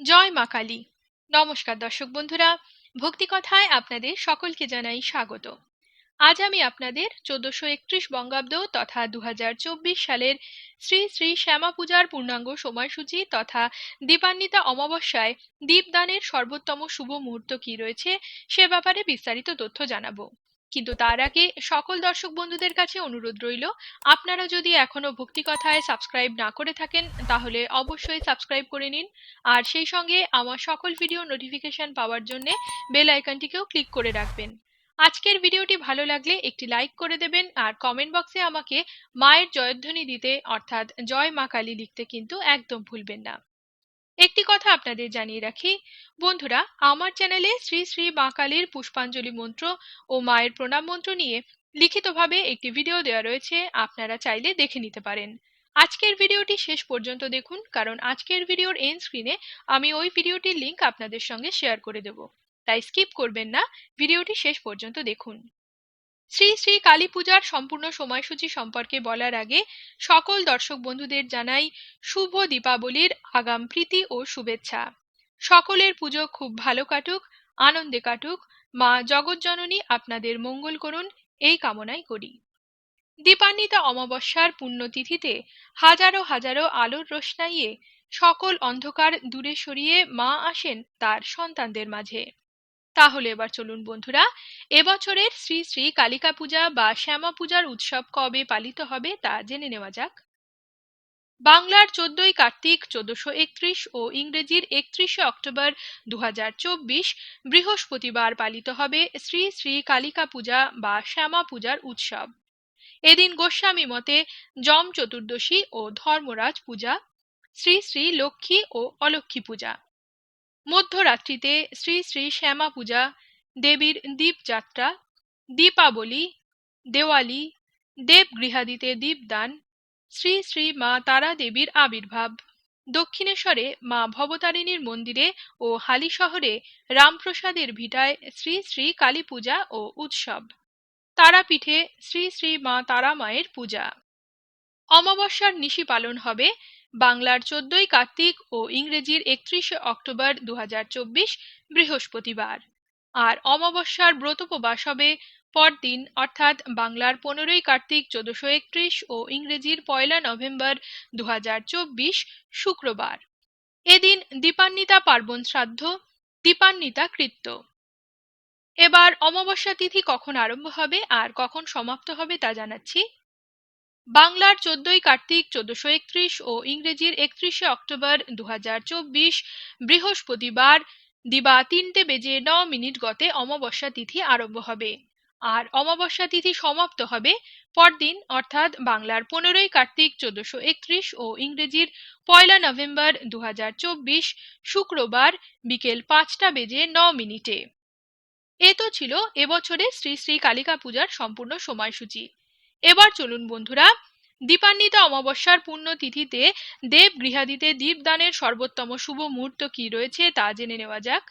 জয় মা কালী। নমস্কার দর্শক বন্ধুরা, ভক্তি কথায় আপনাদের সকলকে জানাই স্বাগত। আজ আমি আপনাদের চোদ্দশো একত্রিশ বঙ্গাব্দ তথা দু হাজার চব্বিশ সালের শ্রী শ্রী শ্যামা পূজার পূর্ণাঙ্গ সময়সূচি তথা দীপান্বিতা অমাবস্যায় দীপদানের সর্বোত্তম শুভ মুহূর্ত কি রয়েছে সে ব্যাপারে বিস্তারিত তথ্য জানাব। কিন্তু তার আগে সকল দর্শক বন্ধুদের কাছে অনুরোধ রইল, আপনারা যদি এখনও ভক্তি কথায় সাবস্ক্রাইব না করে থাকেন, তাহলে অবশ্যই সাবস্ক্রাইব করে নিন। আর সেই সঙ্গে আমার সকল ভিডিও নোটিফিকেশন পাওয়ার জন্য বেল আইকনটিকেও ক্লিক করে রাখবেন। আজকের ভিডিওটি ভালো লাগলে একটি লাইক করে দেবেন আর কমেন্ট বক্সে আমাকে মায়ের জয়ধ্বনি দিতে অর্থাৎ জয় মা কালী লিখতে কিন্তু একদম ভুলবেন না। একটি কথা আপনাদের জানিয়ে রাখি। বন্ধুরা, আমার চ্যানেলে শ্রী শ্রী মা কালীর পুষ্পাঞ্জলি মন্ত্র ও মায়ের প্রণাম মন্ত্র নিয়ে লিখিতভাবে একটি ভিডিও দেওয়া রয়েছে, আপনারা চাইলে দেখে নিতে পারেন। আজকের ভিডিওটি শেষ পর্যন্ত দেখুন, কারণ আজকের ভিডিওর এন্ড স্ক্রিনে আমি ওই ভিডিওটির লিংক আপনাদের সঙ্গে শেয়ার করে দেব। তাই স্কিপ করবেন না, ভিডিওটি শেষ পর্যন্ত দেখুন। শ্রী শ্রী কালী পূজার সম্পূর্ণ সময়সূচি সম্পর্কে বলার আগে সকল দর্শক বন্ধুদের জানাই শুভ দীপাবলির আগাম প্রীতি ও শুভেচ্ছা। সকলের পুজো খুব ভালো কাটুক, আনন্দে কাটুক। মা জগজ্জননী আপনাদের মঙ্গল করুন, এই কামনাই করি। দীপান্বিতা অমাবস্যার পুণ্যতিথিতে হাজারো হাজারো আলোর রোশনাইয়ে সকল অন্ধকার দূরে সরিয়ে মা আসেন তার সন্তানদের মাঝে। তাহলে এবার চলুন বন্ধুরা, এবছরের শ্রী শ্রী কালিকা পূজা বা শ্যামা পূজার উৎসব কবে পালিত হবে তা জেনে নেওয়া যাক। বাংলার চোদ্দই কার্তিক চোদ্দশো একত্রিশ ও ইংরেজির একত্রিশে অক্টোবর দু হাজার চব্বিশ বৃহস্পতিবার পালিত হবে শ্রী শ্রী কালিকা পূজা বা শ্যামা পূজার উৎসব। এদিন গোস্বামী মতে যম চতুর্দশী ও ধর্মরাজ পূজা, শ্রী শ্রী লক্ষ্মী ও অলক্ষ্মী পূজা। মধ্যরাত্রিতে শ্রী শ্রী শ্যামা পূজা দেবীর দীপযাত্রা, দীপাবলি, দেওয়ালি দেব গৃহাদিতে দীপদান, শ্রী শ্রী মা তারা দেবীর আবির্ভাব। দক্ষিণেশ্বরে মা ভবতারিণীর মন্দিরে ও হালি শহরে রামপ্রসাদের ভিটায় শ্রী শ্রী কালী পূজা ও উৎসব। তারাপীঠে শ্রী শ্রী মা তারা মায়ের পূজা। অমাবস্যার নিশি পালন হবে বাংলার চোদ্দই কার্তিক ও ইংরেজির একত্রিশে অক্টোবর দু হাজার চব্বিশ বৃহস্পতিবার। আর অমাবস্যার ব্রতোপবাস হবে পরদিন, অর্থাৎ বাংলার পনেরোই কার্তিক চোদ্দশো একত্রিশ ও ইংরেজির পয়লা নভেম্বর দু হাজার চব্বিশ শুক্রবার। এদিন দীপান্বিতা পার্বণ শ্রাদ্ধ, দীপান্বিতা কৃত্য। এবার অমাবস্যা তিথি কখন আরম্ভ হবে আর কখন সমাপ্ত হবে তা জানাচ্ছি। বাংলার চোদ্দই কার্তিক, চোদ্দশো একত্রিশ ও ইংরেজির একত্রিশে অক্টোবর দু হাজার চব্বিশ বৃহস্পতিবার দিবা তিনটে বেজে ন মিনিট গতে অমাবস্যা তিথি আরম্ভ হবে। আর অমাবস্যা তিথি সমাপ্ত হবে পরদিন, অর্থাৎ বাংলার পনেরোই কার্তিক, চোদ্দশো একত্রিশ ও ইংরেজির পয়লা নভেম্বর দু হাজার চব্বিশ শুক্রবার বিকেল পাঁচটা বেজে ন মিনিটে। এ তো ছিল এবছরে শ্রী শ্রী কালিকা পূজার সম্পূর্ণ সময়সূচি। এবার চলুন বন্ধুরা, দীপান্বিতা অমাবস্যার পূর্ণ তিথিতে দেব গৃহাদিতে দীপদানের সর্বোত্তম শুভ মুহূর্ত কি রয়েছে তা জেনে নেওয়া যাক।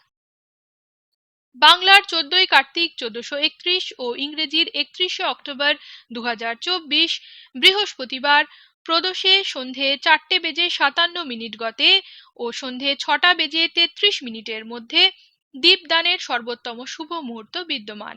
বাংলার চোদ্দই কার্তিক চোদ্দশো একত্রিশ ও ইংরেজির একত্রিশে অক্টোবর দু হাজার চব্বিশ, বৃহস্পতিবার প্রদোষে সন্ধে চারটে বেজে সাতান্ন মিনিট গতে ও সন্ধে ছটা বেজে তেত্রিশ মিনিটের মধ্যে দীপদানের সর্বোত্তম শুভ মুহূর্ত বিদ্যমান।